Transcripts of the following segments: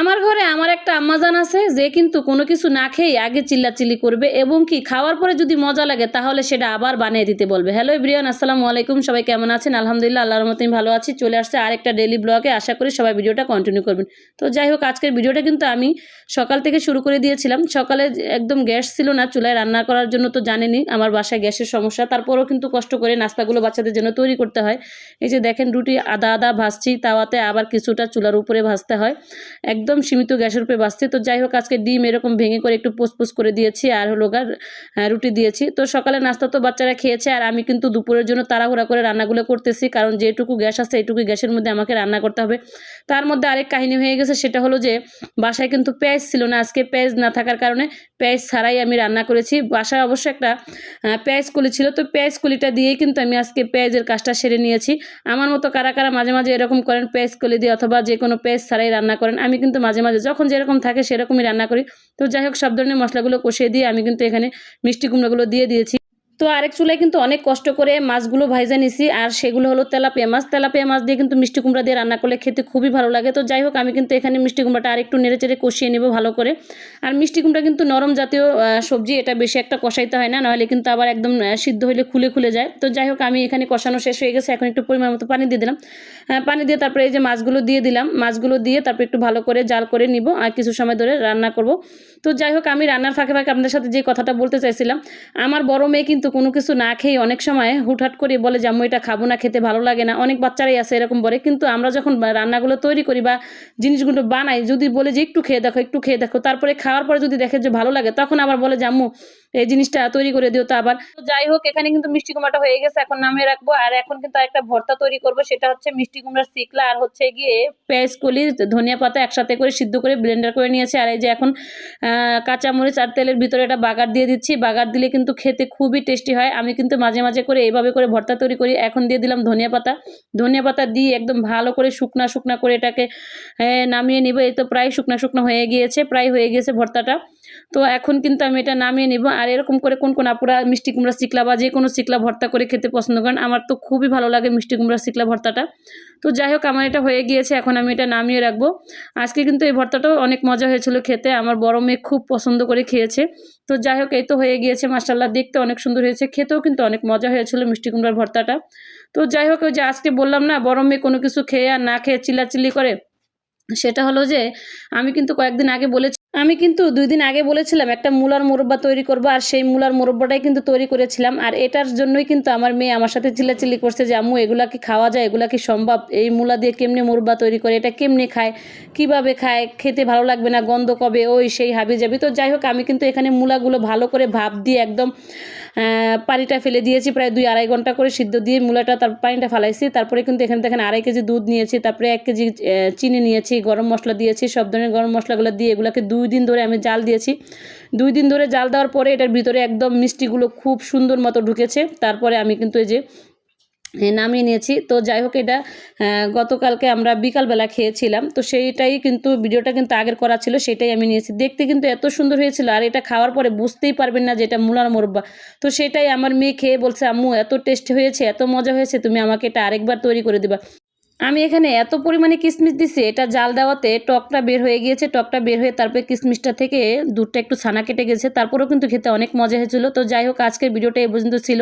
আমার ঘরে আমার একটা আম্মাজান আছে, যে কিন্তু কোনো কিছু না খেয়ে আগে চিল্লাচিল্লি করবে এবং কি খাওয়ার পরে যদি মজা লাগে তাহলে সেটা আবার বানিয়ে দিতে বলবে। হ্যালো ব্রিয়ান আসসালামু আলাইকুম, সবাই কেমন আছেন? আলহামদুলিল্লাহ, আল্লাহর মতো আমি ভালো আছি। চলে আসছে আরেকটা ডেলি ব্লগে আশা করি সবাই ভিডিওটা কন্টিনিউ করবেন। তো যাই হোক, আজকের ভিডিওটা কিন্তু আমি সকাল থেকে শুরু করে দিয়েছিলাম। সকালে একদম গ্যাস ছিল না, চুলায় রান্না করার জন্য তো জানেনই আমার বাসায় গ্যাসের সমস্যা। তারপরেও কিন্তু কষ্ট করে নাস্তাগুলো বাচ্চাদের জন্য তৈরি করতে হয়। এই যে দেখেন রুটি আদা আদা ভাজছি, তাওয়াতে আবার কিছুটা চুলার উপরে ভাজতে হয়। একদম সীমিত গ্যাসের উপরে বাঁচছে। তো যাই হোক আজকে ডিম এরকম ভেঙে করে একটু পোস্ট করে দিয়েছি আর হলো গা আহ, রুটি দিয়েছি। তো সকালে নাস্তা তো বাচ্চারা খেয়েছে আর আমি কিন্তু দুপুরের জন্য তাড়াহুড়া করে রান্নাগুলো করতেছি। কারণ যেটুকু গ্যাস আছে এইটুকু গ্যাসের মধ্যে আমাকে রান্না করতে হবে। তার মধ্যে আরেক কাহিনী হয়ে গেছে সেটা হলো যে বাসায় কিন্তু পেঁয়াজ ছিল না। আজকে পেঁয়াজ না থাকার কারণে পেঁয়াজ ছাড়াই আমি রান্না করেছি। বাসায় অবশ্য একটা পেঁয়াজ কলি ছিল। তো পেঁয়াজ কলিটা দিয়েই কিন্তু আমি আজকে পেঁয়াজের কাজটা সেরে নিয়েছি। আমার মতো কারা কারা মাঝে মাঝে এরকম করেন পেঁয়াজ কলি দিয়ে অথবা যে কোনো পেঁয়াজ ছাড়াই রান্না করেন আমি কিন্তু মাঝে মাঝে যখন যেরকম থাকে সেরকমই রান্না করি। তো যাই হোক, সব ধরনের মশলাগুলো কষিয়ে দিয়ে আমি কিন্তু এখানে মিষ্টি কুমড়োগুলো দিয়ে দিয়েছি। তো আরেক চুলায় কিন্তু অনেক কষ্ট করে মাছগুলো ভাইজা নিছি, আর সেগুলো হলো তেলাপিয়া মাছ। তেলাপিয়া মাছ দিয়ে কিন্তু মিষ্টি কুমড়া দিয়ে রান্না করলে খেতে খুবই ভালো লাগে। তো যাই হোক, আমি কিন্তু এখানে মিষ্টি কুমড়াটা আরেকটু নেড়ে চেড়ে কষিয়ে নেব ভালো করে। আর মিষ্টি কুমড়া কিন্তু নরম জাতীয় সবজি, এটা বেশি একটা কষাইতে হয় না, নাহলে কিন্তু আবার একদম সিদ্ধ হলে খুলে খুলে যায়। তো যাই হোক, আমি এখানে কষানো শেষ হয়ে গেছে, এখন একটু পরিমাণ মতো পানি দিয়ে দিলাম। পানি দিয়ে তারপরে এই যে মাছগুলো দিয়ে দিলাম, মাছগুলো দিয়ে তারপরে একটু ভালো করে জাল করে নিব, আর কিছু সময় ধরে রান্না করব। তো যাই হোক, আমি রান্নার ফাঁকে ফাঁকে আপনাদের সাথে যে কথাটা বলতে চাইছিলাম, আমার বড় মেয়ে কিন্তু কোনো কিছু না খেয়ে অনেক সময় হুটহাট করে বলে যে, আম্মু, এটা খাব না, খেতে ভালো লাগে না। অনেক বাচ্চারাই আছে এরকম বলে। কিন্তু আমরা যখন রান্নাগুলো তৈরি করি বা জিনিসগুলো বানাই, যদি বলে যে, একটু খেয়ে দেখো, একটু খেয়ে দেখো। তারপরে খাওয়ার পরে যদি দেখে যে, ভালো লাগে, তখন আবার বলে যে, আম্মু এই জিনিসটা তৈরি করে দিও তো আবার। যাই হোক, এখানে কিন্তু মিষ্টি কুমড়াটা হয়ে গেছে, এখন নামিয়ে রাখব। আর এখন কিন্তু একটা ভর্তা তৈরি করব, সেটা হচ্ছে মিষ্টি কুমড়ার শিকলা আর হচ্ছে গিয়ে পেঁয়াজ, কলি, ধনিয়া পাতা একসাথে করে সিদ্ধ করে ব্লেন্ডার করে নিয়েছে। আর এই যে এখন কাঁচামরিচ আর তেলের ভিতরে এটা বাগার দিয়ে দিচ্ছি। বাগার দিলে কিন্তু খেতে খুবই টেস্টি হয়। আমি কিন্তু মাঝে মাঝে করে এইভাবে করে ভর্তা তৈরি করি। এখন দিয়ে দিলাম ধনিয়া পাতা। ধনিয়া পাতা দিয়ে একদম ভালো করে শুকনা শুকনা করে এটাকে নামিয়ে নিব। এই তো প্রায় শুকনা শুকনো হয়ে গিয়েছে, প্রায় হয়ে গিয়েছে ভর্তাটা। তো এখন কিন্তু আমি এটা নামিয়ে নিব। আর এরকম করে কোন কোন আপুরা মিষ্টি কুমড়া শিকলা বা যে কোনো শিকলা ভর্তা করে খেতে পছন্দ করেন, আমার তো খুবই ভালো লাগে মিষ্টি কুমড়া শিকলা ভর্তাটা। তো যাই হোক, আমার এটা হয়ে গিয়েছে, এখন আমি এটা নামিয়ে রাখব। আজকে কিন্তু এই ভর্তাটাও অনেক মজা হয়েছিল খেতে, আমার বড় মেয়ে খুব পছন্দ করে খেয়েছে। তো যাই হোক, এই তো হয়ে গিয়েছে মাসাল্লাহ দেখতে অনেক সুন্দর হয়েছে, খেতেও কিন্তু অনেক মজা হয়েছিল মিষ্টি কুমড়ার ভর্তাটা। তো যাই হোক, ওই যে আজকে বললাম না, বড় মেয়ে কোনো কিছু খেয়ে আর না খেয়ে চিল্লাচিল্লি করে, সেটা হলো যে, আমি কিন্তু কয়েকদিন আগে বলেছি আমি কিন্তু দুই দিন আগে বলেছিলাম, একটা মূলার মোরব্বা তৈরি করব আর সেই মূলার মোরব্বাটাই কিন্তু তৈরি করেছিলাম। আর এটার জন্যই কিন্তু আমার মেয়ে আমার সাথে চিল্লাচিল্লি করছে যে, আম্মু, এগুলা কি খাওয়া যায়? এগুলা কি সম্ভব? এই মূলা দিয়ে কেমনে মোরব্বা তৈরি করে? এটা কেমনে খায়? কীভাবে খায়? খেতে ভালো লাগবে না? গন্ধ কবে? ওই সেই হাবি যাবি তো যাই হোক, আমি কিন্তু এখানে মূলাগুলো ভালো করে ভাব দিয়ে একদম পানিটা ফেলে দিয়েছি প্রায় দুই আড়াই ঘণ্টা করে সিদ্ধ দিয়ে মূলাটা তার পানিটা ফালাইছি। তারপরে কিন্তু এখানে দেখেন আড়াই কেজি দুধ নিয়েছি, তারপরে এক কেজি চিনি নিয়েছি, গরম মশলা দিয়েছি, সব ধরনের গরম মশলাগুলো দিয়ে এগুলোকে দুই দিন ধরে আমি জাল দিয়েছি। দুই দিন ধরে জাল দেওয়ার পরে এটার ভিতরে একদম মিষ্টিগুলো খুব সুন্দর মতো ঢুকেছে। তারপরে আমি কিন্তু এই যে নামিয়ে নিয়েছি। তো যাই হোক, এটা গতকালকে আমরা বিকালবেলা খেয়েছিলাম। তো সেইটাই কিন্তু, ভিডিওটা কিন্তু আগের করা ছিল, সেটাই আমি নিয়েছি। দেখতে কিন্তু এত সুন্দর হয়েছিল, আর এটা খাওয়ার পরে বুঝতেই পারবেন না যে এটা মূলার মোরব্বা। তো সেটাই আমার মেয়ে খেয়ে বলছে, আম্মু, এত টেস্ট হয়েছে, এত মজা হয়েছে, তুমি আমাকে এটা আরেকবার তৈরি করে দিবা। আমি এখানে এত পরিমাণে কিশমিশ দিছি, এটা জাল দেওয়াতে টকটা বের হয়ে গিয়েছে, টকটা বের হয়ে তারপরে কিশমিশটা থেকে দুধটা একটু ছানা কেটে গেছে, তারপরেও কিন্তু খেতে অনেক মজা হয়েছিল। তো যাই হোক, আজকের ভিডিওটা এ পর্যন্ত ছিল।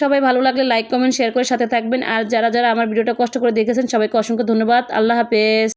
সবাই ভালো লাগলে লাইক কমেন্ট শেয়ার করে সাথে থাকবেন। আর যারা যারা আমার ভিডিওটা কষ্ট করে দেখেছেন, সবাইকে অসংখ্য ধন্যবাদ। আল্লাহ হাফেজ।